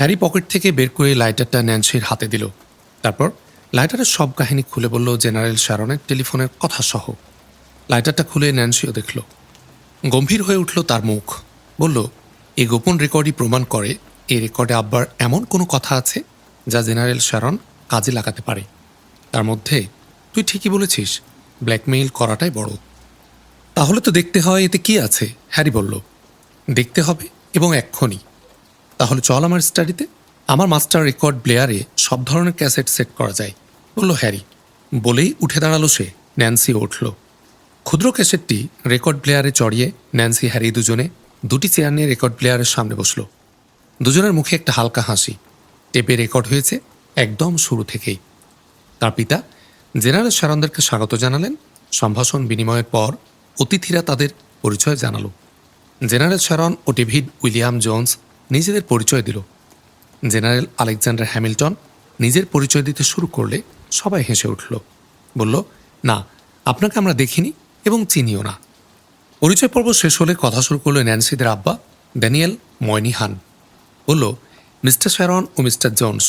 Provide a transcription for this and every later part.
Harry pocket থেকে বের করে লাইটারটা ন্যান্সির হাতে দিল। তারপর লাইটারের সব কাহিনী খুলে বলল জেনারেল শ্যারনের টেলিফোনের কথা সহ। লাইটারটা খুলে ন্যান্সিও দেখল। গম্ভীর হয়ে উঠল তার মুখ। বলল এই গোপন রেকর্ডই প্রমাণ করে এই রেকর্ডে আব্বার এমন কোনো কথা আছে যা জেনারেল শ্যারন কাজে লাগাতে পারে। তার মধ্যে তুই ঠিকই বলেছিস, ব্ল্যাকমেইল করাটাই বড়। তাহলে তো দেখতে হয় এতে কি আছে? হ্যারি বলল, দেখতে হবে এবং এক্ষুনি। তাহলে চল আমার স্টাডিতে আমার মাস্টার রেকর্ড প্লেয়ারে সব ধরনের ক্যাসেট সেট করা যায়। বলল, হ্যারি। বলেই উঠে দাঁড়াল সে ন্যান্সি উঠল। ক্ষুদ্র ক্যাসেটটি রেকর্ড প্লেয়ারে চড়িয়ে ন্যান্সি হ্যারি দুজনে দুটি চেয়ার নিয়ে রেকর্ড প্লেয়ারের সামনে বসল। দুজনের মুখে একটা হালকা হাসি। টেপে রেকর্ড হয়েছে একদম শুরু থেকেই। তার পিতা, জেনারেল শারনদেরকে স্বাগত জানালেন। সম্ভাষণ বিনিময়ের পর অতিথিরা তাদের পরিচয় জানালো। জেনারেল শারন ও ডেভিড উইলিয়াম জোন্স নিজেদের পরিচয় দিল। জেনারেল আলেকজান্ডার হ্যামিল্টন নিজের পরিচয় দিতে শুরু করলে সবাই হেসে উঠল। বলল, না, আপনাকে আমরা দেখিনি এবং চিনিও না। পরিচয় পর্ব শেষ হলে কথা শুরু করল ন্যান্সিদের আব্বা, ড্যানিয়েল ময়নিহান। বলল, মিস্টার শ্যারন ও মিস্টার জোন্স,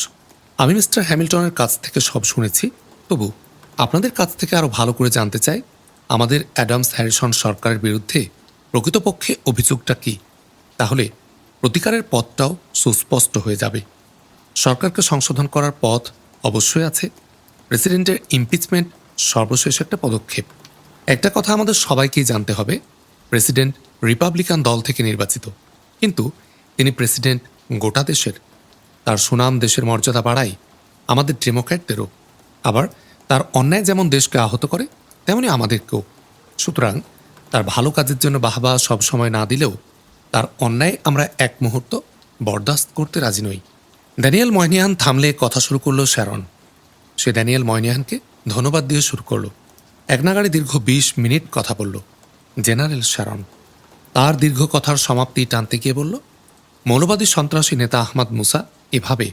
আমি মিস্টার হ্যামিল্টনের কাছ থেকে সব শুনেছি। তবু আপনাদের কাছ থেকে আরও ভালো করে জানতে চাই, আমাদের অ্যাডামস হ্যারিসন সরকারের বিরুদ্ধে প্রকৃতপক্ষে অভিযোগটা কি? তাহলে প্রতিকারের পথটাও সুস্পষ্ট হয়ে যাবে। সরকারকে সংশোধন করার পথ অবশ্যই আছে। প্রেসিডেন্টের ইমপিচমেন্ট সর্বশেষ একটা পদক্ষেপ। একটা কথা আমাদের সবাইকেই জানতে হবে, প্রেসিডেন্ট রিপাবলিকান দল থেকে নির্বাচিত। কিন্তু তিনি প্রেসিডেন্ট গোটা দেশের। তার সুনাম দেশের মর্যাদা বাড়ায়, আমাদের ডেমোক্র্যাটদেরও। আবার তার অন্যায় যেমন দেশকে আহত করে, তেমনি আমাদেরকেও। সুতরাং তার ভালো কাজের জন্য বাহবা সবসময় না দিলেও তার অন্যায় আমরা এক মুহূর্ত বরদাস্ত করতে রাজি নই। ড্যানিয়েল ময়নিয়ান থামলে কথা শুরু করল শ্যারন। সে ড্যানিয়েল ময়নিয়ানকে ধন্যবাদ দিয়ে শুরু করল। এক নাগাড়ে দীর্ঘ বিশ মিনিট কথা বলল, জেনারেল শ্যারন। তার দীর্ঘ কথার সমাপ্তি টানতে গিয়ে বলল, মৌলবাদী সন্ত্রাসী নেতা আহমদ মুসা এভাবে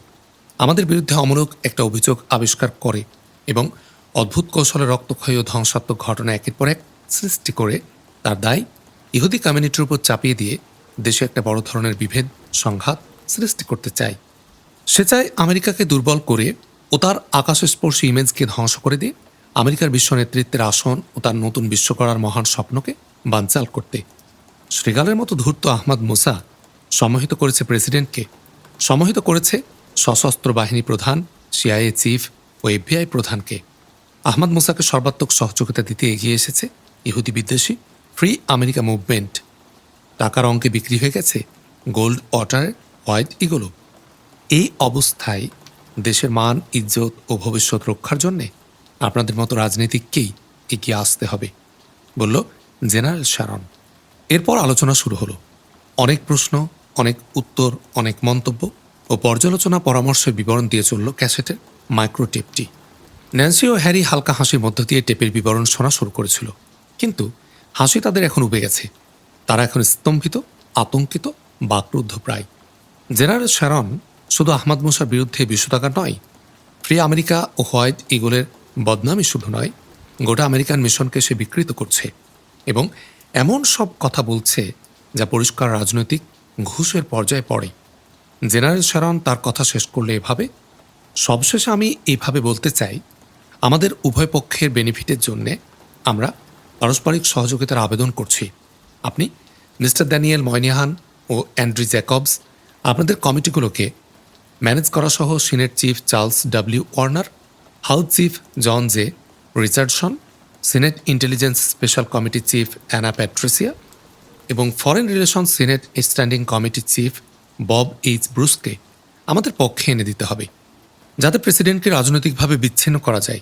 আমাদের বিরুদ্ধে অমূলক একটা অভিযোগ আবিষ্কার করে এবং অদ্ভুত কৌশলে রক্তক্ষয় ও ধ্বংসাত্মক ঘটনা একের পর এক সৃষ্টি করে, তার দায় ইহুদি কমিউনিটির উপর চাপিয়ে দিয়ে দেশে একটা বড় ধরনের বিভেদ, সংঘাত সৃষ্টি করতে চায়। সে চায় আমেরিকাকে দুর্বল করে ও তার আকাশস্পর্শী ইমেজকে ধ্বংস করে দিয়ে আমেরিকার বিশ্ব নেতৃত্বের আসন ও তার নতুন বিশ্ব করার মহান স্বপ্নকে বানচাল করতে। শ্রীগালের মতো ধূর্ত আহমদ মুসা সমাহিত করেছে প্রেসিডেন্টকে। সমাহিত করেছে সশস্ত্র বাহিনী প্রধান, সিআইএ চিফ ও এফবিআই প্রধানকে। আহমদ মুসাকে সর্বাত্মক সহযোগিতা দিতে এগিয়ে এসেছে ইহুদি বিদ্বেষী, ফ্রি আমেরিকা মুভমেন্ট। টাকার অঙ্কে বিক্রি হয়ে গেছে গোল্ড, ওয়াটার, হোয়াইট, ইগলো। এই অবস্থায় দেশের মান, ইজ্জত ও ভবিষ্যৎ রক্ষার জন্যে আপনাদের মতো রাজনীতিককেই এগিয়ে আসতে হবে, বলল জেনারেল শারন। এরপর আলোচনা শুরু হলো। অনেক প্রশ্ন, অনেক উত্তর, অনেক মন্তব্য ও পর্যালোচনা পরামর্শের বিবরণ দিয়ে চলল ক্যাসেটের মাইক্রোটেপটি। ন্যান্সি ও হ্যারি হালকা হাসির মধ্য দিয়ে টেপের বিবরণ শোনা শুরু করেছিল। কিন্তু হাসি তাদের এখন উবে গেছে। তারা এখন স্তম্ভিত, আতঙ্কিত বাকরুদ্ধ প্রায়। জেনারেল শ্যারন শুধু আহমদ মুসার বিরুদ্ধে বিশ্বতাকা নয়, ফ্রি আমেরিকা ও হোয়াইট ইগলের বদনামই শুধু নয়, গোটা আমেরিকান মিশনকে সে বিকৃত করছে এবং এমন সব কথা বলছে যা পরিষ্কার রাজনৈতিক ঘুষের পর্যায়ে পড়ে। জেনারেল শ্যারন তার কথা শেষ করলে এভাবে, সবশেষে আমি এভাবে বলতে চাই, আমাদের উভয় পক্ষের বেনিফিটের জন্যে আমরা পারস্পরিক সহযোগিতার আবেদন করছি। আপনি মিস্টার ড্যানিয়েল ময়নিহান ও অ্যান্ড্রি জ্যাকবস, আপনাদের কমিটিগুলোকে ম্যানেজ করা সহ senate chief Charles W Warner, house chief John J Richardson, senate intelligence special committee chief Anna Patricia এবং foreign relation senate standing committee chief Bob H ব্রুসকে আমাদের পক্ষে এনে দিতে হবে। যাতে প্রেসিডেন্টকে রাজনৈতিকভাবে বিচ্ছিন্ন করা যায়,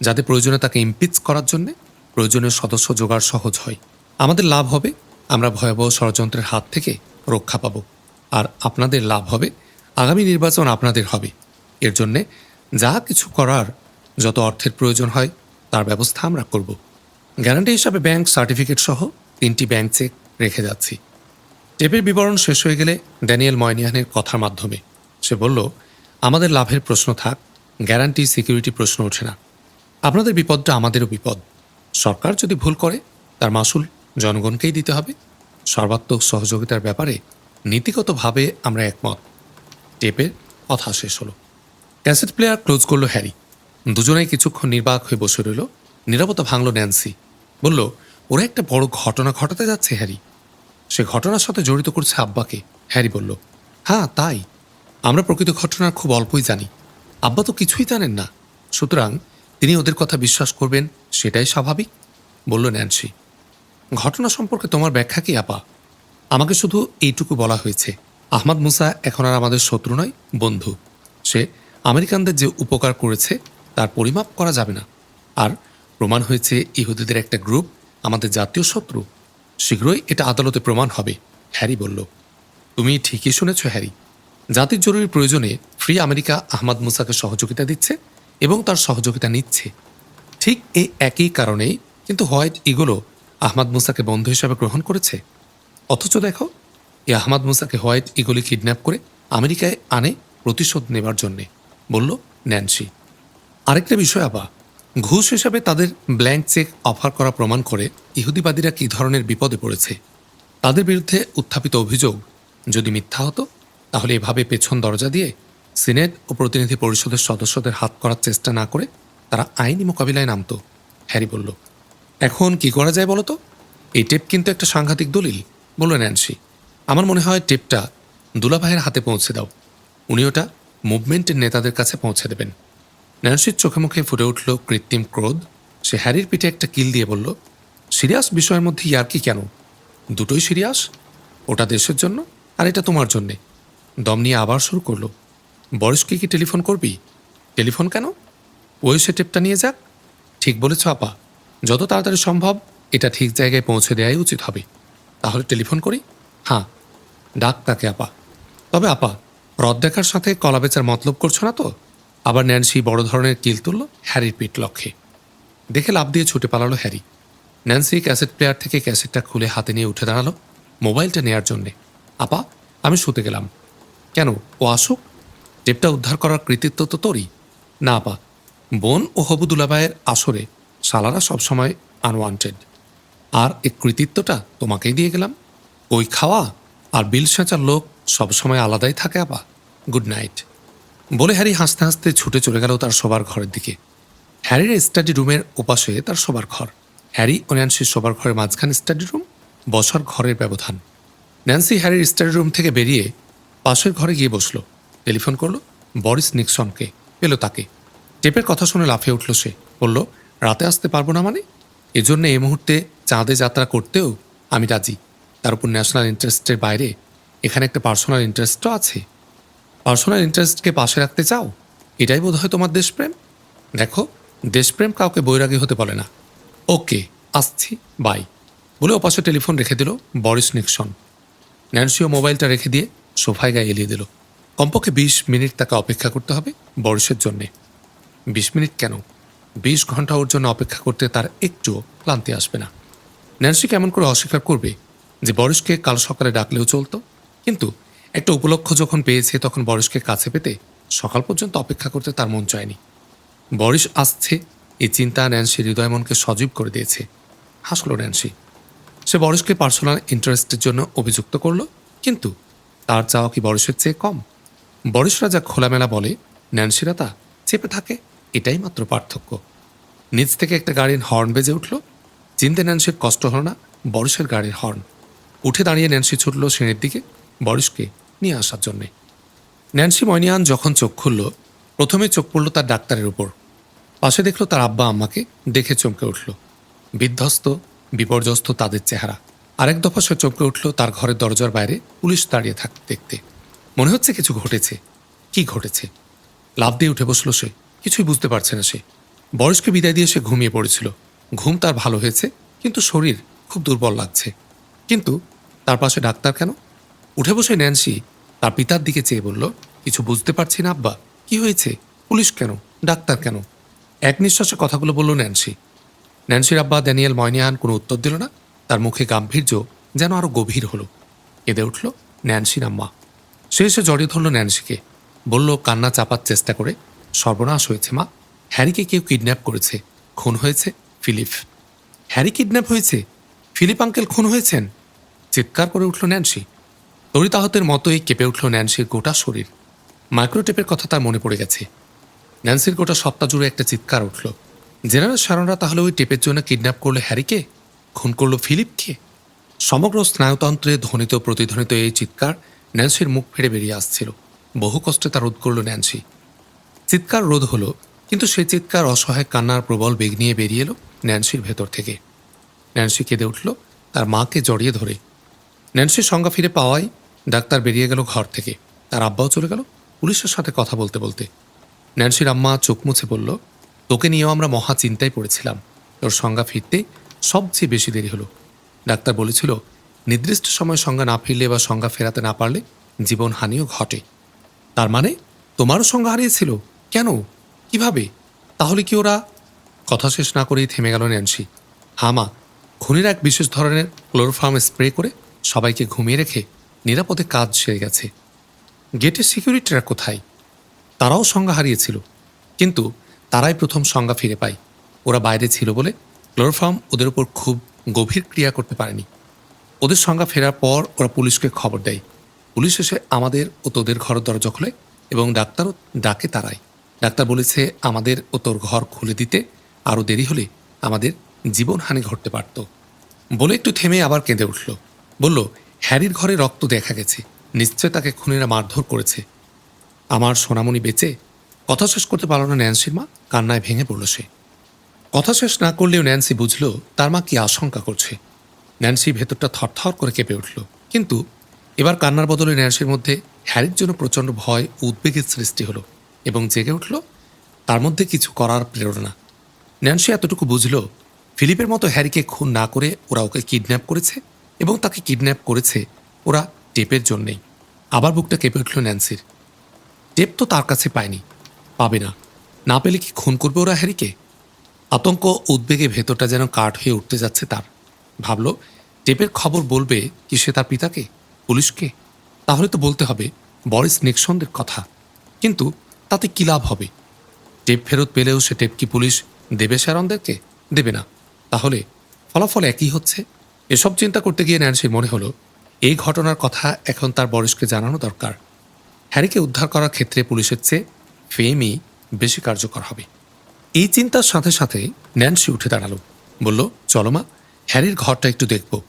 যাতে প্রয়োজনে তাকে ইমপিচ করার জন্য প্রয়োজনীয় সদস্য জোগাড় সহজ হয়। আমাদের লাভ হবে, আমরা ভয়াবহ ষড়যন্ত্রের হাত থেকে রক্ষা পাব। আর আপনাদের লাভ হবে, আগামী নির্বাচন আপনাদের হবে। এর জন্যে যা কিছু করার, যত অর্থের প্রয়োজন হয়, তার ব্যবস্থা আমরা করব। গ্যারান্টি হিসাবে ব্যাংক সার্টিফিকেট সহ তিনটি ব্যাংক চেক রেখে যাচ্ছি। টেপের বিবরণ শেষ হয়ে গেলে ড্যানিয়েল ময়নিয়ানের কথার মাধ্যমে। সে বলল, আমাদের লাভের প্রশ্ন থাক, গ্যারান্টি সিকিউরিটি প্রশ্ন ওঠে না। আপনাদের বিপদটা আমাদেরও বিপদ। সরকার যদি ভুল করে, তার মাসুল জনগণকেই দিতে হবে। সর্বাত্মক সহযোগিতার ব্যাপারে নীতিগতভাবে আমরা একমত। টেপের কথা শেষ হলো। ক্যাসেট প্লেয়ার ক্লোজ করল হ্যারি। দুজনেই কিছুক্ষণ নির্বাক হয়ে বসে রইল। নিরাপত্তা ভাঙল ন্যান্সি। বলল, ওরা একটা বড় ঘটনা ঘটাতে যাচ্ছে, হ্যারি। সে ঘটনার সাথে জড়িত করছে আব্বাকে। হ্যারি বলল হ্যাঁ তাই। আমরা প্রকৃত ঘটনার খুব অল্পই জানি। আব্বা তো কিছুই জানেন না। সুতরাং তিনি ওদের কথা বিশ্বাস করবেন, সেটাই স্বাভাবিক, বলল ন্যান্সি। ঘটনা সম্পর্কে তোমার ব্যাখ্যা কি, আপা? আমাকে শুধু এইটুকু বলা হয়েছে। আহমদ মুসা এখন আর আমাদের শত্রু নয়, বন্ধু। সে আমেরিকানদের যে উপকার করেছে, তার পরিমাপ করা যাবে না। আর প্রমাণ হয়েছে ইহুদিদের একটা গ্রুপ, আমাদের জাতীয় শত্রু। শীঘ্রই এটা আদালতে প্রমাণ হবে, হ্যারি বলল। তুমি ঠিকই শুনেছ, হ্যারি। জাতির জরুরি প্রয়োজনে ফ্রি আমেরিকা আহমদ মুসাকে সহযোগিতা দিচ্ছে এবং তার সহযোগিতা নিচ্ছে। ঠিক এই একই কারণেই কিন্তু হোয়াইট ইগলও আহমদ মুসাকে বন্ধু হিসাবে গ্রহণ করেছে? অথচ দেখো, এই আহমদ মুসাকে হোয়াইট ইগলি কিডন্যাপ করে আমেরিকায় আনে প্রতিশোধ নেবার জন্যে, বলল ন্যান্সি। আরেকটা বিষয় আবা, ঘুষ হিসাবে তাদের ব্ল্যাঙ্ক চেক অফার করা প্রমাণ করে ইহুদিবাদীরা কী ধরনের বিপদে পড়েছে। তাদের বিরুদ্ধে উত্থাপিত অভিযোগ যদি মিথ্যা হতো, তাহলে এভাবে পেছন দরজা দিয়ে সিনেট ও প্রতিনিধি পরিষদের সদস্যদের হাত করার চেষ্টা না করে তারা আইনি মোকাবিলায় নামতো, হ্যারি বলল। এখন কি করা যায় বলো তো? এই টেপ কিন্তু একটা সাংঘাতিক দলিল বলল ন্যান্সি। আমার মনে হয় টেপটা দুলাভাইয়ের হাতে পৌঁছে দাও। উনি ওটা মুভমেন্টের নেতাদের কাছে পৌঁছে দেবেন। ন্যান্সির চোখে মুখে ফুটে উঠল কৃত্রিম ক্রোধ। সে হ্যারির পিঠে একটা কিল দিয়ে বলল, সিরিয়াস বিষয়ের মধ্যে ইয়ার কি কেন? দুটোই সিরিয়াস? ওটা দেশের জন্য আর এটা তোমার জন্যে? দম নিয়ে আবার শুরু করল বয়সকে কি টেলিফোন করবি? টেলিফোন কেন? ওই সে টেপটা নিয়ে যাক। ঠিক বলেছ, আপা। যত তাড়াতাড়ি সম্ভব এটা ঠিক জায়গায় পৌঁছে দেওয়াই উচিত হবে। তাহলে টেলিফোন করি? হ্যাঁ ডাক তাকে, আপা। তবে আপা রদ দেখার সাথে কলা বেচার মতলব করছ না তো? আবার ন্যান্সি বড় ধরনের কিল তুলল হ্যারির পিঠ লক্ষ্যে। দেখে লাভ দিয়ে ছুটে পালালো হ্যারি। ন্যান্সি ক্যাসেট প্লেয়ার থেকে ক্যাসেটটা খুলে হাতে নিয়ে উঠে দাঁড়াল মোবাইলটা নেয়ার জন্যে। আপা, আমি শুতে গেলাম। কেন, ও আসুক? টেপটা উদ্ধার করার কৃতিত্ব তো তোরই। না, আপা। বোন ও হবুদুলাবায়ের আসরে সালারা সবসময় আনওয়ান্টেড আর এই কৃতিত্বটা তোমাকেই দিয়ে গেলাম। ওই খাওয়া আর বিল সেঁচার লোক সবসময় আলাদাই থাকে আপা। Good night. বলে হ্যারি হাসতে হাসতে ছুটে চলে গেল তার শোবার ঘরের দিকে। হ্যারির স্টাডি রুমের ওপাশে তার শোবার ঘর। হ্যারি ও ন্যান্সির শোবার ঘরের মাঝখানে স্টাডি রুম বসার ঘরের ব্যবধান। ন্যান্সি হ্যারির স্টাডি রুম থেকে বেরিয়ে পাশের ঘরে গিয়ে বসল। টেলিফোন করল, বরিস নিক্সনকে, পেল তাকে। টেপের কথা শুনে লাফিয়ে উঠল সে। বলল রাতে আসতে পারব না মানে? এজন্য এই মুহূর্তে চাঁদে যাত্রা করতেও আমি রাজি। তার উপর ন্যাশনাল ইন্টারেস্টের বাইরে এখানে একটা পার্সোনাল ইন্টারেস্টও আছে। পার্সোনাল ইন্টারেস্টকে পাশে রাখতে চাও? এটাই বোধ হয় তোমার দেশপ্রেম? দেখো, দেশপ্রেম কাউকে বৈরাগী হতে বলে না। ওকে, আসছি, বাই। বলে ওপাশে টেলিফোন রেখে দিল বরিস নিক্সন। ন্যান্সিও মোবাইলটা রেখে দিয়ে সোফায় গায়ে এলিয়ে দিল। কমপক্ষে বিশ মিনিট তাকে অপেক্ষা করতে হবে বরিসের জন্যে। বিশ মিনিট কেন? বিশ ঘণ্টা ওর জন্য অপেক্ষা করতে তার একটুও ক্লান্তি আসবে না। ন্যান্সি কেমন করে অস্বীকার করবে যে বরিশকে কাল সকালে ডাকলেও চলতো? কিন্তু একটা উপলক্ষ যখন পেয়েছে তখন বরিশকে কাছে পেতে সকাল পর্যন্ত অপেক্ষা করতে তার মন চায়নি। বরিশ আসছে, এই চিন্তা ন্যান্সি হৃদয় মনকে সজীব করে দিয়েছে। হাসলো ন্যান্সি। সে বরিশকে পার্সোনাল ইন্টারেস্টের জন্য অভিযুক্ত করল, কিন্তু তার চাওয়া কি বরিশের চেয়ে কম? বরিশরা যা খোলামেলা বলে, ন্যান্সিরা তা চেপে থাকে। এটাই মাত্র পার্থক্য। নিচ থেকে একটা গাড়ির হর্ন বেজে উঠল। চিনতে ন্যান্সির কষ্ট হল না বরিশের গাড়ির হর্ন। উঠে দাঁড়িয়ে ন্যান্সি ছুটল সিঁড়ির দিকে, বরিশকে নিয়ে আসার জন্যে। ন্যান্সি ময়নিয়ান যখন চোখ খুলল, প্রথমে চোখ পড়ল তার ডাক্তারের উপর। পাশে দেখল তার আব্বা আম্মাকে দেখে চমকে উঠল। বিধ্বস্ত, বিপর্যস্ত তাদের চেহারা। আরেক দফা সে চমকে উঠল তার ঘরের দরজার বাইরে পুলিশ দাঁড়িয়ে থাকতে দেখতে। মনে হচ্ছে কিছু ঘটেছে। কি ঘটেছে? লাভ দিয়ে উঠে বসল সে। কিছুই বুঝতে পারছে না সে। বয়সকে বিদায় দিয়ে সে ঘুমিয়ে পড়েছিল। ঘুম তার ভালো হয়েছে, কিন্তু শরীর খুব দুর্বল লাগছে। কিন্তু তার পাশে ডাক্তার কেন? উঠে বসে ন্যান্সি তার পিতার দিকে চেয়ে বলল, কিছু বুঝতে পারছি না, আব্বা। কি হয়েছে? পুলিশ কেন? ডাক্তার কেন? এক নিঃশ্বাসে কথাগুলো বলল ন্যান্সি। ন্যান্সির আব্বা ড্যানিয়েল ময়নিয়ান কোনো উত্তর দিল না। তার মুখে গাম্ভীর্য যেন আরও গভীর হলো। কেঁদে উঠল ন্যান্সির আম্মা। সে এসে জড়িয়ে ধরল ন্যান্সিকে। বলল, কান্না চাপার চেষ্টা করে। সর্বনাশ হয়েছে, মা। হ্যারিকে কেউ কিডন্যাপ করেছে, খুন হয়েছে, ফিলিপ। হ্যারি কিডন্যাপ হয়েছে, ফিলিপ আঙ্কেল খুন হয়েছেন। চিৎকার করে উঠল ন্যান্সি। তরিতাহতের মতোই কেঁপে উঠল ন্যান্সির গোটা শরীর। মাইক্রোটেপের কথা তার মনে পড়ে গেছে। ন্যান্সির গোটা সপ্তাহ জুড়ে একটা চিৎকার উঠল। জেনারেল শারনরা তাহলে ওই টেপের জন্য কিডন্যাপ করল হ্যারিকে? খুন করল ফিলিপকে? সমগ্র স্নায়ুতন্ত্রে ধ্বনিত প্রতিধ্বনিত এই চিৎকার ন্যান্সির মুখ ফেড়ে বেরিয়ে আসছিল। বহু কষ্টে তা রোধ করল ন্যান্সি। চিৎকার রোধ হলো, কিন্তু সেই চিৎকার অসহায় কান্নার প্রবল বেগ নিয়ে বেরিয়ে এলো ন্যান্সির ভেতর থেকে। ন্যান্সি কেঁদে উঠল, তার মাকে জড়িয়ে ধরে। ন্যান্সির সংজ্ঞা ফিরে পাওয়ায় ডাক্তার বেরিয়ে গেল ঘর থেকে। তার আব্বাও চলে গেল পুলিশের সাথে কথা বলতে বলতে। ন্যান্সির আম্মা চোখ মুছে বলল, তোকে নিয়েও আমরা মহা চিন্তায় পড়েছিলাম। তোর সংজ্ঞা ফিরতে সবচেয়ে বেশি দেরি হলো। ডাক্তার বলেছিল, নির্দিষ্ট সময় সংজ্ঞা না ফিরলে বা সংজ্ঞা ফেরাতে না পারলে জীবনহানিও ঘটে। তার মানে তোমারও সংজ্ঞা হারিয়েছিল? কেন? কীভাবে? তাহলে কি ওরা? কথা শেষ না করেই থেমে গেল ন্যান্সি। হামা খুনির এক বিশেষ ধরনের ক্লোরোফার্ম স্প্রে করে সবাইকে ঘুমিয়ে রেখে নিরাপদে কাজ সেরে গেছে। গেটের সিকিউরিটিরা কোথায়? তারাও সংজ্ঞা হারিয়েছিল, কিন্তু তারাই প্রথম সংজ্ঞা ফিরে পায়। ওরা বাইরে ছিল বলে ক্লোরোফার্ম ওদের উপর খুব গভীর ক্রিয়া করতে পারেনি। ওদের সংজ্ঞা ফেরার পর ওরা পুলিশকে খবর দেয়। পুলিশ এসে আমাদের ও তোদের ঘর দরজা খোলে এবং ডাক্তারও ডাকে তারাই। ডাক্তার বলেছে আমাদের ও তোর ঘর খুলে দিতে আরও দেরি হলে আমাদের জীবনহানি ঘটতে পারত। বলে একটু থেমে আবার কেঁদে উঠল। বলল, হ্যারির ঘরে রক্ত দেখা গেছে। নিশ্চয় তাকে খুনিরা মারধর করেছে। আমার সোনামণি বেঁচে? কথা শেষ করতে পারল না ন্যান্সির মা। কান্নায় ভেঙে পড়ল সে। কথা শেষ না করলেও ন্যান্সি বুঝল, তার মা কি আশঙ্কা করছে। ন্যান্সি ভেতরটা থরথর করে কেঁপে উঠল। কিন্তু এবার কান্নার বদলে ন্যান্সির মধ্যে হ্যারির জন্য প্রচণ্ড ভয়, উদ্বেগের সৃষ্টি হলো। এবং জেগে উঠল, তার মধ্যে কিছু করার প্রেরণা। ন্যান্সি এতটুকু বুঝল, ফিলিপের মতো হ্যারিকে খুন না করে ওরা ওকে কিডন্যাপ করেছে এবং তাকে কিডন্যাপ করেছে ওরা টেপের জন্যেই। আবার বুকটা কেঁপে উঠল ন্যান্সির। টেপ তো তার কাছে পায়নি, পাবে না। না পেলে কি খুন করবে ওরা হ্যারিকে? আতঙ্ক উদ্বেগে ভেতরটা যেন কাঠ হয়ে উঠতে যাচ্ছে তার। ভাবল, টেপের খবর বলবে কি সে তার পিতাকে? পুলিশকে? তাহলে তো বলতে হবে, বরিস নিক্সনদের কথা। কিন্তু তাতে কী লাভ হবে? টেপ ফেরত পেলেও সে টেপ কি পুলিশ দেবে শ্যারনদেরকে দেবে না। তাহলে ফলাফল একই হচ্ছে? এসব চিন্তা করতে গিয়ে ন্যান্সির মনে হলো, এই ঘটনার কথা এখন তার বরিশকে জানানো দরকার। হ্যারিকে উদ্ধার করার ক্ষেত্রে পুলিশের চেয়ে ফেমই বেশি কার্যকর হবে। এই চিন্তার সাথে সাথে ন্যান্সি উঠে দাঁড়াল। বলল, চলো মা, হ্যারির ঘরটা একটু দেখব।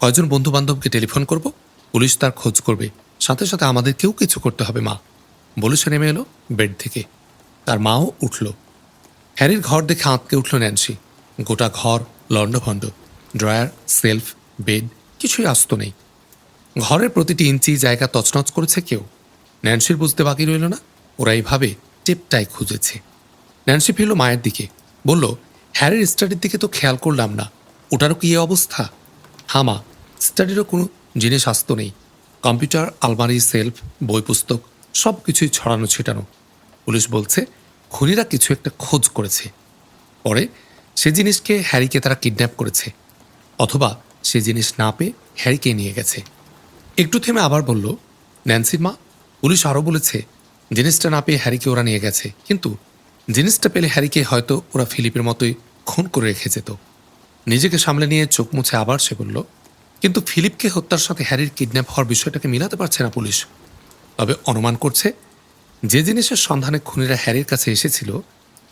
কয়জন বন্ধু বান্ধবকে টেলিফোন করব? পুলিশ তার খোঁজ করবে। সাথে সাথে আমাদের কেউ কিছু করতে হবে মা। বলে সে নেমে এলো বেড থেকে। তার মাও উঠল। হ্যারির ঘর দেখে আঁতকে উঠল ন্যান্সি। গোটা ঘর লণ্ডভণ্ড। ড্রয়ার, সেলফ, বেড, কিছুই আস্ত নেই। ঘরের প্রতিটি ইঞ্চি জায়গা তছনছ করেছে কেউ। ন্যান্সির বুঝতে বাকি রইল না। ওরা এইভাবে টেপটাই খুঁজেছে। ন্যান্সি ফিরল মায়ের দিকে। বলল, হ্যারির স্টাডির দিকে তো খেয়াল করলাম না। ওটারও কি অবস্থা? হামা স্টাডিরও কোনো জিনিস আসত নেই। কম্পিউটার, আলমারি, সেলফ, বই পুস্তক সব কিছুই ছড়ানো ছিটানো। পুলিশ বলছে, খুনিরা কিছু একটা খোঁজ করেছে। পরে সে জিনিসকে হ্যারিকে তারা কিডন্যাপ করেছে, অথবা সে জিনিস না পেয়ে হ্যারিকে নিয়ে গেছে। একটু থেমে আবার বলল, ন্যান্সির মা, পুলিশ আরও বলেছে, জিনিসটা না পেয়ে হ্যারিকে ওরা নিয়ে গেছে। কিন্তু জিনিসটা পেলে হ্যারিকে হয়তো ওরা ফিলিপের মতোই খুন করে রেখে যেত। নিজেকে সামলে নিয়ে চোখ মুছে আবার সে বলল, কিন্তু ফিলিপকে হত্যার সাথে হ্যারির কিডন্যাপ হওয়ার বিষয়টাকে মিলাতে পারছে না পুলিশ। তবে অনুমান করছে, যে জিনিসের সন্ধানে খুনিরা হ্যারির কাছে এসেছিল,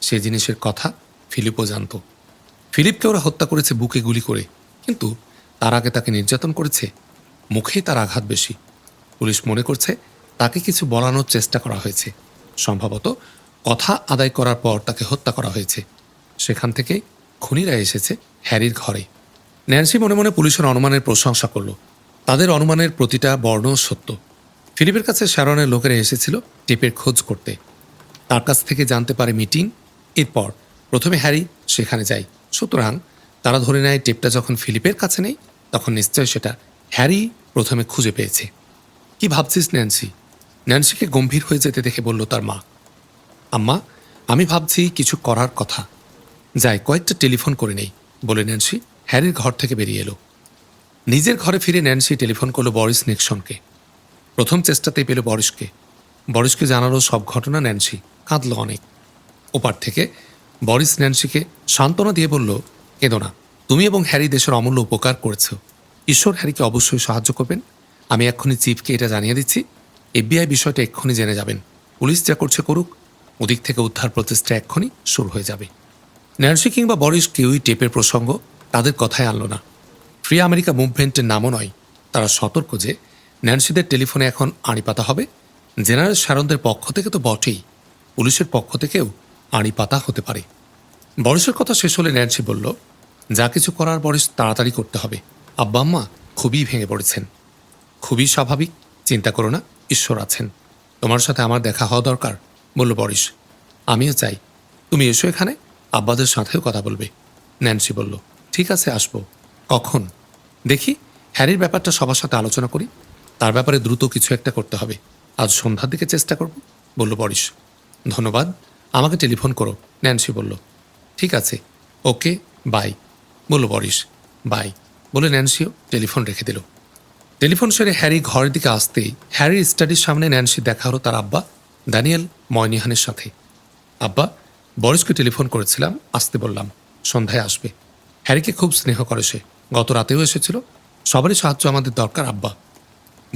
সে জিনিসের কথা ফিলিপও জানত। ফিলিপকে ওরা হত্যা করেছে বুকে গুলি করে, কিন্তু তার আগে তাকে নির্যাতন করেছে মুখেই তার আঘাত বেশি। পুলিশ মনে করছে তাকে কিছু বলানোর চেষ্টা করা হয়েছে। সম্ভবত কথা আদায় করার পর তাকে হত্যা করা হয়েছে। সেখান থেকে খুনিরা এসেছে হ্যারির ঘরে। ন্যান্সি মনে মনে পুলিশের অনুমানের প্রশংসা করল। তাদের অনুমানের প্রতিটা বর্ণ সত্য। ফিলিপের কাছে শ্যারনের লোকেরা এসেছিল টেপের খোঁজ করতে। তার কাছ থেকে জানতে পারে মিটিং, এরপর প্রথমে হ্যারি সেখানে যায়। সুতরাং তারা ধরে নেয় টেপটা যখন ফিলিপের কাছে নেই, তখন নিশ্চয় সেটা হ্যারি প্রথমে খুঁজে পেয়েছে। কি ভাবছিস, ন্যান্সি? ন্যান্সিকে গম্ভীর হয়ে যেতে দেখে বলল তার মা, আম্মা, আমি ভাবছি কিছু করার কথা। যাই, কয়েকটা টেলিফোন করে নেই, বলে ন্যান্সি হ্যারির ঘর থেকে বেরিয়ে এলো। নিজের ঘরে ফিরে ন্যান্সি টেলিফোন করল বরিস নিক্সনকে। প্রথম চেষ্টাতেই পেল বরিশকে। বরিসকে জানালো সব ঘটনা ন্যান্সি কাঁদল অনেক। ওপার থেকে বরিস ন্যান্সিকে সান্ত্বনা দিয়ে বলল, কেঁদো না। তুমি এবং হ্যারি দেশের অমূল্য উপকার করেছ। ঈশ্বর হ্যারিকে অবশ্যই সাহায্য করবেন। আমি এক্ষুনি চিফকে এটা জানিয়ে দিচ্ছি। এফবিআই বিষয়টা এক্ষুনি জেনে যাবেন। পুলিশ যা করছে করুক, ওদিক থেকে উদ্ধার প্রচেষ্টা এক্ষুনি শুরু হয়ে যাবে। ন্যান্সি কিংবা বরিস কেউই টেপের প্রসঙ্গ তাদের কথায় আনলো না। ফ্রি আমেরিকা মুভমেন্টের নামও নয়। তারা সতর্ক যে ন্যান্সিদের টেলিফোনে এখন আড়ি পাতা হবে। জেনারেল শারনদের পক্ষ থেকে তো বটেই, পুলিশের পক্ষ থেকেও আড়ি পাতা হতে পারে। বরিসের কথা শেষ হলে ন্যান্সি বলল, যা কিছু করার বরিস তাড়াতাড়ি করতে হবে। আব্বা আম্মা খুবই ভেঙে পড়েছেন। খুবই স্বাভাবিক, চিন্তা করো না, ঈশ্বর আছেন। তোমার সাথে আমার দেখা হওয়া দরকার, বলল বরিস। আমিও চাই। তুমি এসো এখানে, আব্বাদের সাথেও কথা বলবে, ন্যান্সি বলল। ঠিক আছে, আসব। কখন? দেখি, হ্যারির ব্যাপারটা সবার সাথে আলোচনা করি। তার ব্যাপারে দ্রুত কিছু একটা করতে হবে। আজ সন্ধ্যার দিকে চেষ্টা করব, বলল বরিস ধন্যবাদ, আমাকে টেলিফোন করো, ন্যান্সি বলল। ঠিক আছে, ওকে, বাই, বলল বরিস বাই, বলে ন্যান্সিও টেলিফোন রেখে দিল। টেলিফোন সেরে হ্যারি ঘরের দিকে আসতেই হ্যারির স্টাডির সামনে ন্যান্সি দেখা হলো তার আব্বা, ড্যানিয়েল ময়নিহানের সাথে। আব্বা বরিসকে টেলিফোন করেছিলাম, আসতে বললাম, সন্ধ্যায় আসবে। হ্যারিকে খুব স্নেহ করে সে, গত রাতেও এসেছিল, সবারই সাহায্য আমাদের দরকার, আব্বা।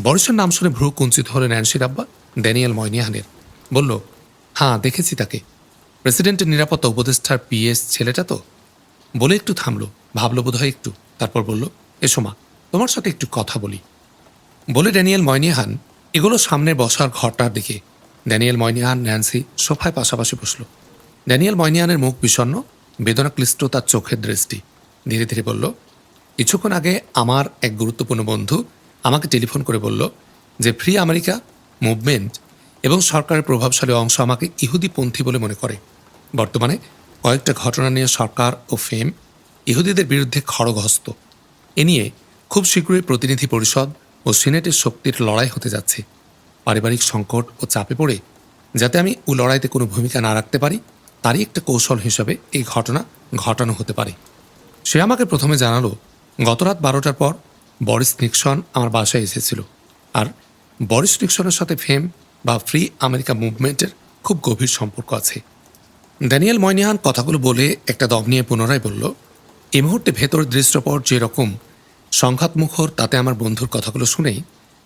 বরিসের নাম শুনে ভ্রু কুঞ্চিত হলো ন্যান্সির আব্বা, ড্যানিয়েল ময়নিহানের। বলল হ্যাঁ দেখেছি তাকে। প্রেসিডেন্টের নিরাপত্তা উপদেষ্টার পিএস ছেলেটা তো? বলে একটু থামলো, ভাবলো বোধহয় একটু, তারপর বলল, এসো মা, তোমার সাথে একটু কথা বলি। বলে ড্যানিয়েল ময়নিহান এগুলো সামনে বসার ঘরটার দিকে। ড্যানিয়েল ময়নিহান, ন্যান্সি সোফায় পাশাপাশি বসল। ড্যানিয়েল ময়নিহানের মুখ বিষণ্ণ বেদনাক্লিষ্ট তার চোখের দৃষ্টি। ধীরে ধীরে বলল, কিছুক্ষণ আগে আমার এক গুরুত্বপূর্ণ বন্ধু আমাকে টেলিফোন করে বলল যে, ফ্রি আমেরিকা মুভমেন্ট এবং সরকারের প্রভাবশালী অংশ আমাকে ইহুদিপন্থী বলে মনে করে। বর্তমানে কয়েকটা ঘটনা নিয়ে সরকার ও ফেম ইহুদিদের বিরুদ্ধে খড়গহস্ত। এ নিয়ে খুব শীঘ্রই প্রতিনিধি পরিষদ ও সিনেটের শক্তির লড়াই হতে যাচ্ছে। পারিবারিক সংকট ও চাপে পড়ে যাতে আমি ও লড়াইতে কোনো ভূমিকা না রাখতে পারি, তারই একটা কৌশল হিসাবে এই ঘটনা ঘটানো হতে পারে। সে আমাকে প্রথমে জানালো, গতরাত বারোটার পর বরিস নিক্সন আমার বাসায় এসেছিল। আর বরিস নিক্সনের সাথে ফেম বা ফ্রি আমেরিকা মুভমেন্টের খুব গভীর সম্পর্ক আছে। ড্যানিয়েল ময়নিহান কথাগুলো বলে একটা দম নিয়ে পুনরায় বলল, এই মুহূর্তে ভেতরের দৃশ্যপট যেরকম সংঘাতমুখর, তাতে আমার বন্ধুর কথাগুলো শুনেই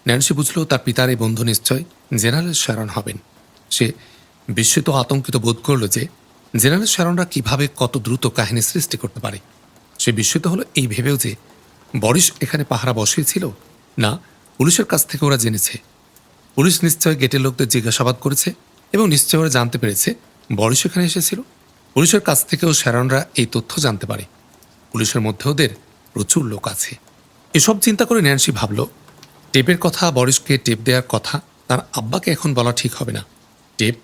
ন্যান্সি বুঝল তার পিতার এই বন্ধু নিশ্চয় জেনারেল শ্যারন হবেন। সে বিস্মিত আতঙ্কিত বোধ করল যে জেনারেল শ্যারনরা কীভাবে কত দ্রুত কাহিনী সৃষ্টি করতে পারে। সে বিস্মিত হলো এই ভেবেও যে বরিস এখানে পাহারা বসিয়েছিল? না, পুলিশের কাছ থেকে ওরা জেনেছে। পুলিশ নিশ্চয় গেটের লোকদের জিজ্ঞাসাবাদ করেছে এবং নিশ্চয় ওরা জানতে পেরেছে বরিস এখানে এসেছিল। পুলিশের কাছ থেকেও শ্যারনরা এই তথ্য জানতে পারে। পুলিশের মধ্যে ওদের প্রচুর লোক আছে। এসব চিন্তা করে ন্যান্সি ভাবল, টেপের কথা বরিসকে টেপ দেওয়ার কথা, তার আব্বাকে এখন বলা ঠিক হবে না। টেপ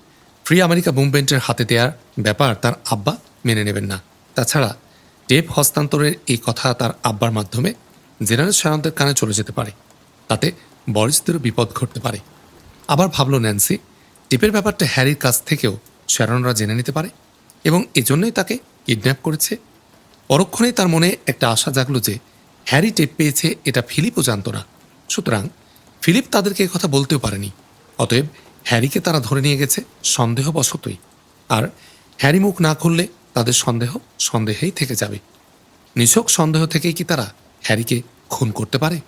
ফ্রি আমেরিকা মুভমেন্টের হাতে দেওয়ার ব্যাপার তার আব্বা মেনে নেবেন না। তাছাড়া টেপ হস্তান্তরের এই কথা তার আব্বার মাধ্যমে জেনারেল সায়ন্তের কানে চলে যেতে পারে। তাতে বরিসদেরও বিপদ ঘটতে পারে। আবার ভাবল ন্যান্সি, টেপের ব্যাপারটা হ্যারির কাছ থেকেও শ্যারনরা জেনে নিতে পারে এবং এজন্যই তাকে কিডন্যাপ করেছে। পরক্ষণেই তার মনে একটা আশা জাগলো যে হ্যারি টেপ পেয়েছে এটা ফিলিপও জানতো না। সুতরাং ফিলিপ তাদেরকে কথা বলতেও পারেনি। অতএব হ্যারিকে তারা ধরে নিয়ে গেছে সন্দেহবশতই। আর হ্যারি মুখ না খুললে তাদের সন্দেহ সন্দেহেই থেকে যাবে। নিছক সন্দেহ থেকেই কি তারা হ্যারিকে খুন করতে পারে?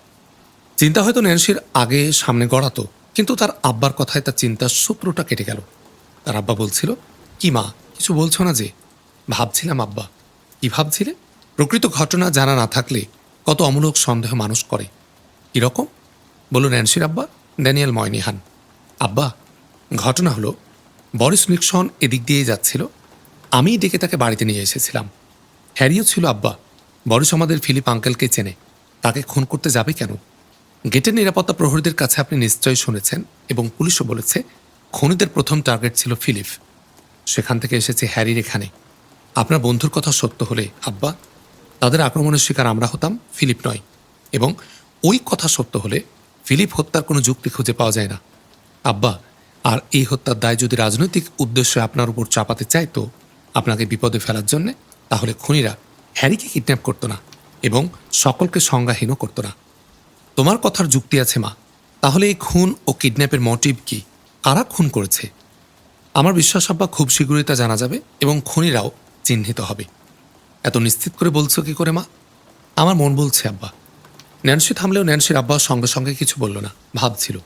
চিন্তা হয়তো ন্যান্সির আগে সামনে গড়াতো, কিন্তু তার আব্বার কথায় তার চিন্তার সূত্রটা কেটে গেল। তার আব্বা বলছিল, কি মা, কিছু বলছো না যে? ভাবছিলাম আব্বা। কি ভাবছিলে? প্রকৃত ঘটনা জানা না থাকলে কত অমূলক সন্দেহ মানুষ করে। কীরকম? বলল ন্যান্সির আব্বা, ড্যানিয়েল ময়নিহান। আব্বা, ঘটনা হলো, বরিস নিক্সন এদিক দিয়েই যাচ্ছিল আমি ডেকে তাকে বাড়িতে নিয়ে এসেছিলাম। হ্যারিও ছিল আব্বা। বরিস আমাদের ফিলিপ আঙ্কেলকে চেনে। তাকে খুন করতে যাবে কেন? গেটের নিরাপত্তা প্রহরীদের কাছে আপনি নিশ্চয়ই শুনেছেন এবং পুলিশও বলেছে, খুনিদের প্রথম টার্গেট ছিল ফিলিপ। সেখান থেকে এসেছে হ্যারির এখানে। আপনার বন্ধুর কথা সত্য হলে, আব্বা, তাদের আক্রমণের শিকার আমরা হতাম, ফিলিপ নয়। এবং ওই কথা সত্য হলে, ফিলিপ হত্যার কোনো যুক্তি খুঁজে পাওয়া যায় না। আব্বা, আর এই হত্যার দায় যদি রাজনৈতিক উদ্দেশ্যে আপনার উপর চাপাতে চাইতো আপনাকে বিপদে ফেলার জন্যে, তাহলে খুনিরা হ্যারিকে কিডন্যাপ করতো না এবং সকলকে সংজ্ঞাহীনও করতো না। তোমার কথার যুক্তি আছে, মা। তাহলে এই খুন ও কিডন্যাপের মোটিভ কি? কারা খুন করেছে? আমার বিশ্বাস আব্বা খুব শীঘ্রই তা জানা যাবে এবং খুনিরাও চিহ্নিত হবে। এত নিশ্চিত করে বলছো কি করে, মা? আমার মন বলছে, আব্বা। ন্যান্সি থামলেও ন্যান্সির আব্বা সঙ্গে সঙ্গে কিছু বলল না, ভাবছিল।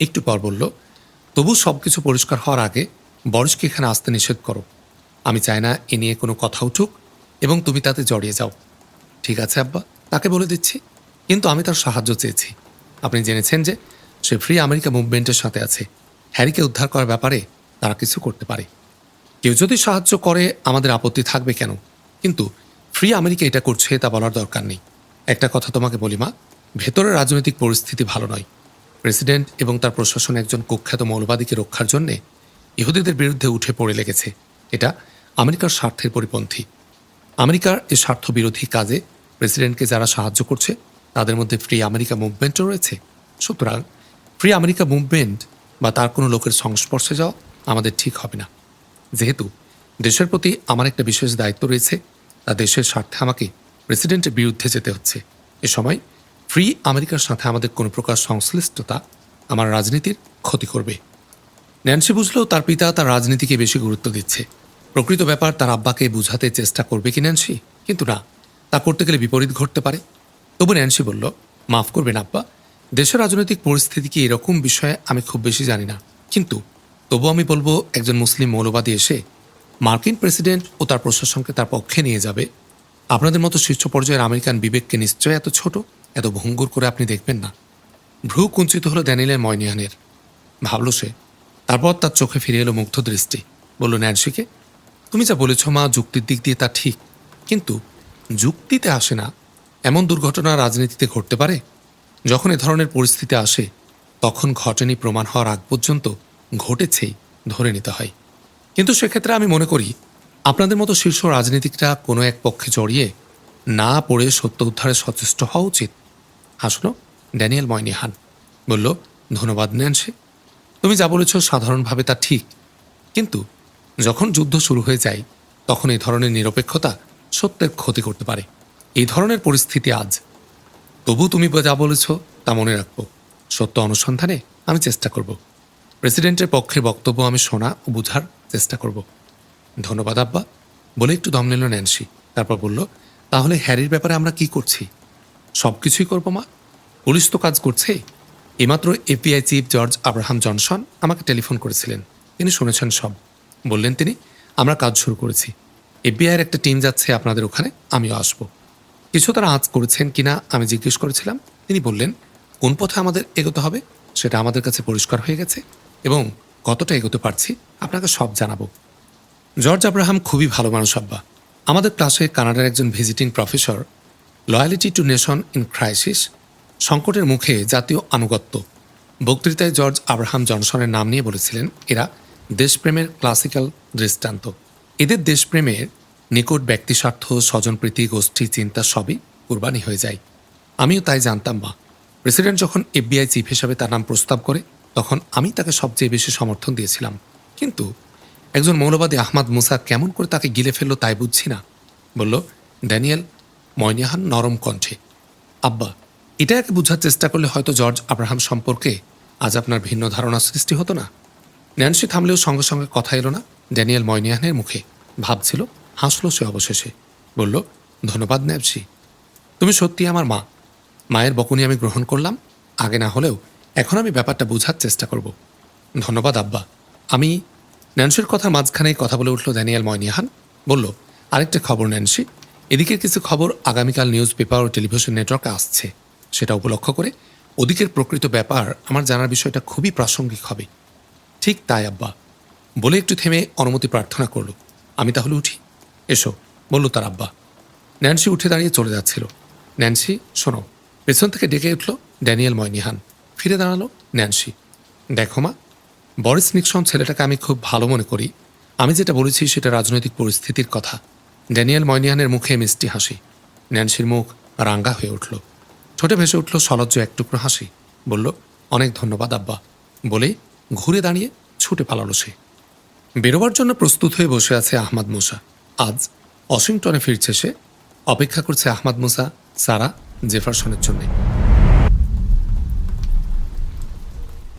একটু পর বলল, তবু সব কিছু পরিষ্কার হওয়ার আগে বরসকে এখানে আসতে নিষেধ করো। আমি চাই না এ নিয়ে কোনো কথা উঠুক এবং তুমি তাতে জড়িয়ে যাও। ঠিক আছে, আব্বা? তাকে বলে দিচ্ছি। কিন্তু আমি তার সাহায্য চেয়েছি। আপনি জেনেছেন যে সে ফ্রি আমেরিকা মুভমেন্টের সাথে আছে। হ্যারিকে উদ্ধার করার ব্যাপারে তারা কিছু করতে পারে। কেউ যদি সাহায্য করে, আমাদের আপত্তি থাকবে কেন? কিন্তু ফ্রি আমেরিকা এটা করছে, তা বলার দরকার নেই। একটা কথা তোমাকে বলি, মা। ভেতরের রাজনৈতিক পরিস্থিতি ভালো নয়। প্রেসিডেন্ট এবং তার প্রশাসন একজন কুখ্যাত মৌলবাদীকে রক্ষার জন্যে ইহুদিদের বিরুদ্ধে উঠে পড়ে লেগেছে। এটা আমেরিকার স্বার্থের পরিপন্থী। আমেরিকার এই স্বার্থ বিরোধী কাজে প্রেসিডেন্টকে যারা সাহায্য করছে, তাদের মধ্যে ফ্রি আমেরিকা মুভমেন্টও রয়েছে। সুতরাং ফ্রি আমেরিকা মুভমেন্ট বা তার কোনো লোকের সংস্পর্শে যাওয়া আমাদের ঠিক হবে না। যেহেতু দেশের প্রতি আমার একটা বিশেষ দায়িত্ব রয়েছে, তা দেশের স্বার্থে আমাকে প্রেসিডেন্টের বিরুদ্ধে যেতে হচ্ছে। এ সময় ফ্রি আমেরিকার সাথে আমাদের কোনো প্রকার সংশ্লিষ্টতা আমার রাজনীতির ক্ষতি করবে। ন্যান্সি বুঝলেও তার পিতা তার রাজনীতিকে বেশি গুরুত্ব দিচ্ছে। প্রকৃত ব্যাপার, তার আব্বাকে বুঝাতে চেষ্টা করবে কি ন্যান্সি? কিন্তু না, তা করতে গেলে বিপরীত ঘটতে পারে। তবু ন্যান্সি বলল, মাফ করবেন আব্বা, দেশের রাজনৈতিক পরিস্থিতি কি এরকম বিষয়ে আমি খুব বেশি জানি না। কিন্তু তবু আমি বলব, একজন মুসলিম মৌলবাদী এসে মার্কিন প্রেসিডেন্ট ও তার প্রশাসনকে তার পক্ষে নিয়ে যাবে। আপনাদের মতো শীর্ষ পর্যায়ের আমেরিকান বিবেককে নিশ্চয় এত ছোট, এত ভঙ্গুর করে আপনি দেখবেন না। ভ্রু কুঞ্চিত হলো ড্যানিলের ময়নিয়ানের। ভাবল সে, তারপর তার চোখে ফিরে এলো মুগ্ধ দৃষ্টি। বলল, ন্যান্সিকে তুমি যা বলেছ মা, যুক্তির দিক দিয়ে তা ঠিক। কিন্তু যুক্তিতে আসে না, এমন দুর্ঘটনা রাজনীতিতে ঘটতে পারে? যখন এ ধরনের পরিস্থিতি আসে, তখন ঘটেনি প্রমাণ হওয়ার আগ পর্যন্ত ঘটেছেই, ধরে নিতে হয়। কিন্তু সেক্ষেত্রে আমি মনে করি, আপনাদের মতো শীর্ষ রাজনীতিকরা কোনো এক পক্ষে জড়িয়ে না পড়ে সত্য উদ্ধারে সচেষ্ট হওয়া উচিত। হাসলো ড্যানিয়েল ময়নিহান বলল, ধন্যবাদ নেন সে তুমি যা বলেছ সাধারণভাবে তা ঠিক। কিন্তু যখন যুদ্ধ শুরু হয়ে যায়, তখন এই ধরনের নিরপেক্ষতা সত্যের ক্ষতি করতে পারে। এই ধরনের পরিস্থিতি আজ। তবু তুমি যা বলেছ তা মনে রাখব। সত্য অনুসন্ধানে আমি চেষ্টা করব। প্রেসিডেন্টের পক্ষের বক্তব্য আমি শোনা ও বোঝার চেষ্টা করব। ধন্যবাদ, আব্বা। বলে একটু দম নিল ন্যান্সি। তারপর বলল, তাহলে হ্যারির ব্যাপারে আমরা কি করছি? সব কিছুই করব, মা। পুলিশ তো কাজ করছে। এইমাত্র API chief George Abraham Johnson আমাকে টেলিফোন করেছিলেন। তিনি শুনেছেন সব। বললেন তিনি, আমরা কাজ শুরু করেছি। এফবিআইয়ের একটা টিম যাচ্ছে আপনাদের ওখানে, আমিও আসব। কিছু তারা আজ করেছেন কিনা আমি জিজ্ঞেস করেছিলাম। তিনি বললেন, কোন পথে আমাদের এগোতে হবে সেটা আমাদের কাছে পরিষ্কার হয়ে গেছে এবং কতটা এগোতে পারছি আপনাকে সব জানাব। জর্জ আব্রাহাম খুবই ভালো মানুষ আব্বা। আমাদের ক্লাসে কানাডার একজন visiting professor, loyalty to nation in crisis, সংকটের মুখে জাতীয় আনুগত্য। বক্তৃতায় জর্জ আব্রাহাম জনসনের নাম নিয়ে বলেছিলেন, এরা দেশপ্রেমের ক্লাসিক্যাল দৃষ্টান্ত। এদের দেশপ্রেমের নিকট ব্যক্তিস্বার্থ স্বজনপ্রীতি গোষ্ঠী, চিন্তা সবই কুরবানি হয়ে যায়। আমিও তাই জানতাম মা। প্রেসিডেন্ট যখন এফবিআই চিফ হিসাবে তার নাম প্রস্তাব করে, তখন আমি তাকে সবচেয়ে বেশি সমর্থন দিয়েছিলাম। কিন্তু একজন মৌলবাদী আহমাদ মুসা কেমন করে তাকে গিলে ফেলল তাই বুঝছি না। বলল, ড্যানিয়েল ময়নিয়াহান নরম কণ্ঠে। আব্বা, এটা একে বোঝার চেষ্টা করলে হয়তো জর্জ আব্রাহাম সম্পর্কে আজ আপনার ভিন্ন ধারণা সৃষ্টি হতো না? ন্যান্সি থামলেও সঙ্গে সঙ্গে কথা এলো না। ড্যানিয়েল ময়নিয়াহানের মুখে ভাবছিল, হাসলো সে অবশেষে। বলল, ধন্যবাদ, ন্যান্সি। তুমি সত্যি আমার মা। মায়ের বকুনি আমি গ্রহণ করলাম। আগে না হলেও এখন আমি ব্যাপারটা বোঝার চেষ্টা করব। ধন্যবাদ, আব্বা। আমি ন্যান্সির কথার মাঝখানেই কথা বলে উঠল ড্যানিয়েল ময়নিয়াহান। বলল, আরেকটা খবর, ন্যান্সি। এদিকের কিছু খবর আগামীকাল নিউজ পেপার ও টেলিভিশন নেটওয়ার্কে আসছে। সেটা উপলক্ষ করে ওদিকের প্রকৃত ব্যাপার আমার জানার বিষয়টা খুবই প্রাসঙ্গিক হবে। ঠিক তাই, আব্বা। বলে একটু থেমে অনুমতি প্রার্থনা করল। আমি তাহলে উঠি। এসো, বলল তার আব্বা। ন্যান্সি উঠে দাঁড়িয়ে চলে যাচ্ছিল। ন্যান্সি, শোনো, পেছন থেকে ডেকে উঠল ড্যানিয়েল ময়নিহান। ফিরে দাঁড়াল ন্যান্সি। দেখো মা, বরিস নিক্সন ছেলেটাকে আমি খুব ভালো মনে করি। আমি যেটা বলেছি সেটা রাজনৈতিক পরিস্থিতির কথা। ড্যানিয়েল ময়নিহানের মুখে মিষ্টি হাসি। ন্যান্সির মুখ রাঙ্গা হয়ে উঠল। ঠোঁটে ভেসে উঠল সলজ্জ এক টুকরো হাসি। বলল, অনেক ধন্যবাদ, আব্বা। বলে ঘুরে দাঁড়িয়ে ছুটে পালালো সে। বেরোবার জন্য প্রস্তুত হয়ে বসে আছে আহমাদ মুসা। আজ ওয়াশিংটনে ফিরছে সে। অপেক্ষা করছে আহমাদ মুসা, সারা জেফারসনের জন্যে।